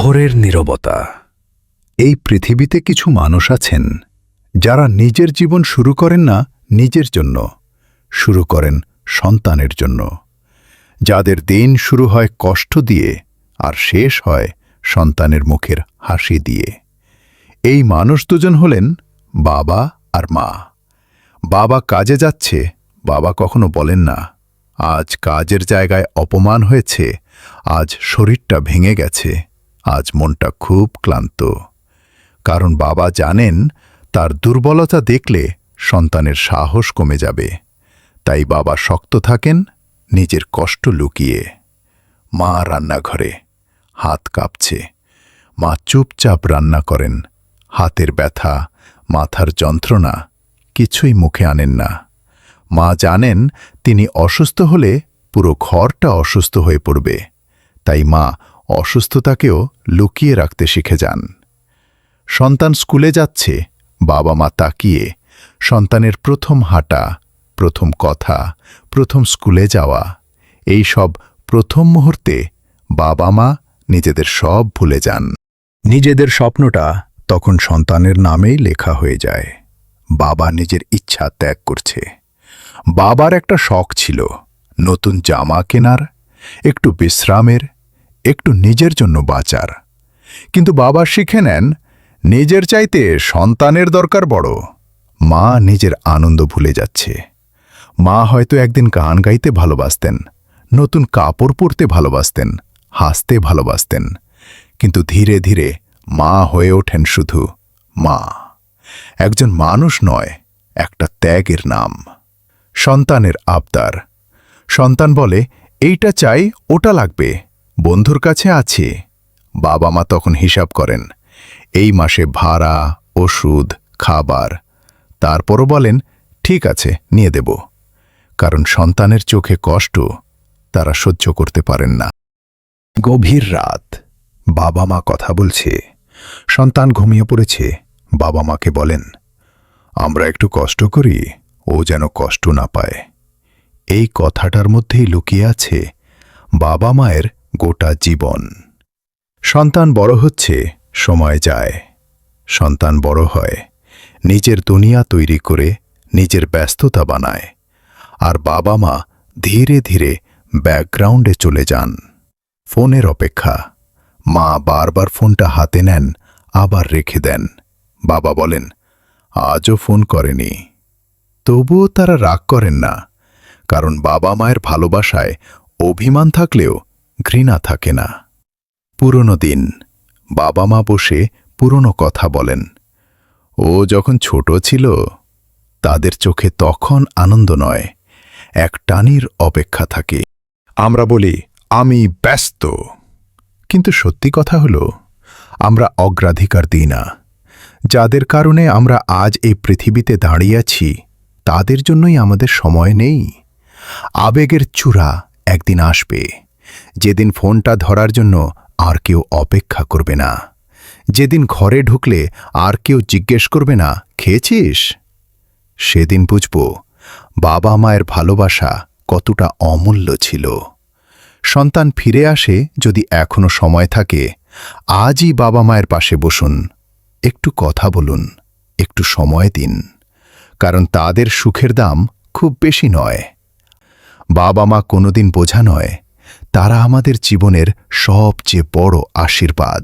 ঘরের নীরবতা। এই পৃথিবীতে কিছু মানুষ আছেন, যারা নিজের জীবন শুরু করেন না নিজের জন্য, শুরু করেন সন্তানের জন্য। যাদের দিন শুরু হয় কষ্ট দিয়ে আর শেষ হয় সন্তানের মুখের হাসি দিয়ে। এই মানুষ দুজন হলেন বাবা আর মা। বাবা কাজে যাচ্ছে, বাবা কখনো বলেন না, আজ কাজের জায়গায় অপমান হয়েছে, আজ শরীরটা ভেঙে গেছে। আজ মনটা খুব ক্লান্ত। কারণ বাবা জানেন, তার দুর্বলতা দেখলে সন্তানের সাহস কমে যাবে। তাই বাবা শক্ত থাকেন, নিজের কষ্ট লুকিয়ে। মা রান্নাঘরে হাত কাঁপছে। মা চুপচাপ রান্না করেন। হাতের ব্যথা, মাথার যন্ত্রণা কিছুই মুখে আনেন না। মা জানেন, তিনি অসুস্থ হলে পুরো ঘরটা অসুস্থ হয়ে পড়বে। তাই মা অসুস্থতাকেও লুকিয়ে রাখতে শিখে যান। সন্তান স্কুলে যাচ্ছে বাবা মা তাকিয়ে, সন্তানের প্রথম হাঁটা, প্রথম কথা, প্রথম স্কুলে যাওয়া, এই সব প্রথম মুহূর্তে বাবা মা নিজেদের সব ভুলে যান। নিজেদের স্বপ্নটা তখন সন্তানের নামেই লেখা হয়ে যায়। বাবা নিজের ইচ্ছা ত্যাগ করছে। বাবার একটা শখ ছিল, নতুন জামা কেনার, একটু বিশ্রামের একটু নিজের জন্য বাঁচার। কিন্তু বাবা শিখে নেন, নিজের চাইতে সন্তানের দরকার বড়। মা নিজের আনন্দ ভুলে যাচ্ছে। মা হয়তো একদিন গান গাইতে ভালোবাসতেন, নতুন কাপড় পরতে ভালোবাসতেন, হাসতে ভালোবাসতেন। কিন্তু ধীরে ধীরে মা হয়ে ওঠেন শুধু মা। একজন মানুষ নয়, একটা ত্যাগের নাম। সন্তানের আবদার। সন্তান বলে, এইটা চাই, ওটা লাগবে। বন্ধুর কাছে আছে। বাবা মা তখন হিসাব করেন। এই মাসে ভাড়া, ওষুধ, খাবার। তারপরও বলেন, ঠিক আছে, নিয়ে দেব। কারণ সন্তানের চোখে কষ্ট, তারা সহ্য করতে পারেন না। গভীর রাত। বাবা মা কথা বলছে। সন্তান ঘুমিয়ে পড়েছে। বাবা মাকে বলেন, আমরা একটু কষ্ট করি, ও যেন কষ্ট না পায়। এই কথাটার মধ্যেই লুকিয়ে আছে বাবা মায়ের গোটা জীবন। সন্তান বড় হচ্ছে, সময় যায়। সন্তান বড় হয়, নিজের দুনিয়া তৈরি করে নিজের ব্যস্ততা বানায়। আর বাবা মা ধীরে ধীরে ব্যাকগ্রাউন্ডে চলে যান। ফোনের অপেক্ষা। মা বারবার ফোনটা হাতে নেন, আবার রেখে দেন। বাবা বলেন, আজও ফোন করেনি। তবুও তারা রাগ করেন না, কারণ বাবা মায়ের ভালোবাসায় অভিমান থাকলেও ঘৃণা থাকে না। পুরনো দিন বাবা মা বসে পুরনো কথা বলেন। ও যখন ছোট ছিল, তাদের চোখে তখন আনন্দ নয়, এক টানির অপেক্ষা থাকে। আমরা বলি, আমি ব্যস্ত। কিন্তু সত্যি কথা হল, আমরা অগ্রাধিকার দিই না। যাদের কারণে আমরা আজ এই পৃথিবীতে দাঁড়িয়ে আছি, তাদের জন্যই আমাদের সময় নেই। আবেগের চূড়া একদিন আসবে। যেদিন ফোনটা ধরার জন্য আর কেউ অপেক্ষা করবে না। যেদিন ঘরে ঢুকলে আর কেউ জিজ্ঞেস করবে না, খেয়েছিস? সেদিন বুঝব বাবা মায়ের ভালোবাসা কতটা অমূল্য ছিল। সন্তান ফিরে আসে যদি এখনও সময় থাকে, আজই বাবা মায়ের পাশে বসুন, একটু কথা বলুন, একটু সময় দিন, কারণ তাদের সুখের দাম খুব বেশি নয়। বাবা মা কোনোদিন বোঝা নয় তারা আমাদের জীবনের সবচেয়ে বড় আশীর্বাদ।